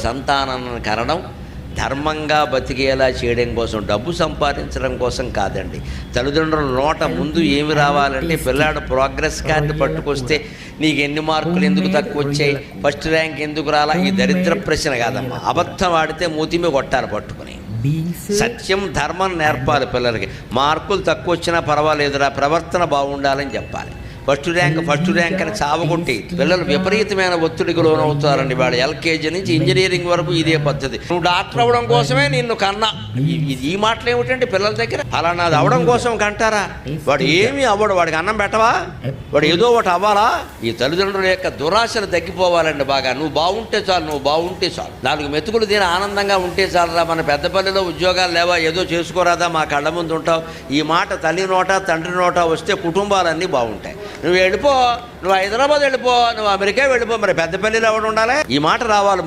సంతానాన్ని కనడం ధర్మంగా బతికేలా చేయడం కోసం డబ్బు సంపాదించడం కోసం కాదండి. తల్లిదండ్రుల నోట ముందు ఏమి రావాలంటే పిల్లాడు ప్రోగ్రెస్ కార్డు పట్టుకొస్తే నీకు ఎన్ని మార్కులు ఎందుకు తక్కువ వచ్చాయి? ఫస్ట్ ర్యాంక్ ఎందుకు రాలా? ఈ దరిద్ర ప్రశ్న కాదమ్మా. అబద్ధం ఆడితే మూతిమే కొట్టాలి పట్టుకుని. సత్యం ధర్మం నేర్పాలి పిల్లలకి. మార్కులు తక్కువ వచ్చినా పర్వాలేదురా ప్రవర్తన బాగుండాలని చెప్పాలి. ఫస్ట్ ర్యాంక్ ఫస్ట్ ర్యాంక్ అని చావగొట్టి పిల్లలు విపరీతమైన ఒత్తిడికి లోనవుతారండి వాడు ఎల్కేజీ నుంచి ఇంజనీరింగ్ వరకు ఇదే పద్ధతి. నువ్వు డాక్టర్ అవ్వడం కోసమే నిన్ను కన్నా. ఈ- మాటలు ఏమిటంటే పిల్లల దగ్గర? అలానాది అవడం కోసం కంటారా? వాడు ఏమీ అవ్వడు. వాడికి అన్నం పెట్టవా? వాడు ఏదో ఒకటి అవ్వాలా? ఈ తల్లిదండ్రుల యొక్క దురాశలు తగ్గిపోవాలండి బాగా. నువ్వు బాగుంటే చాలు నువ్వు బాగుంటే చాలు. నాలుగు మెతుకులు తిని ఆనందంగా ఉంటే చాలురా. మన పెద్దపల్లిలో ఉద్యోగాలు లేవా? ఏదో చేసుకోరాదా? మా కళ్ళ ముందు ఉంటావు. ఈ మాట తల్లి నోట తండ్రి నోట వస్తే కుటుంబాలన్నీ బాగుంటాయి నువ్వు వెళ్ళిపో నువ్వు హైదరాబాద్ వెళ్ళిపో నువ్వు అమెరికా వెళ్ళిపో మరి పెద్దపల్లిలో ఎవడు ఉండాలి? ఈ మాట రావాలి.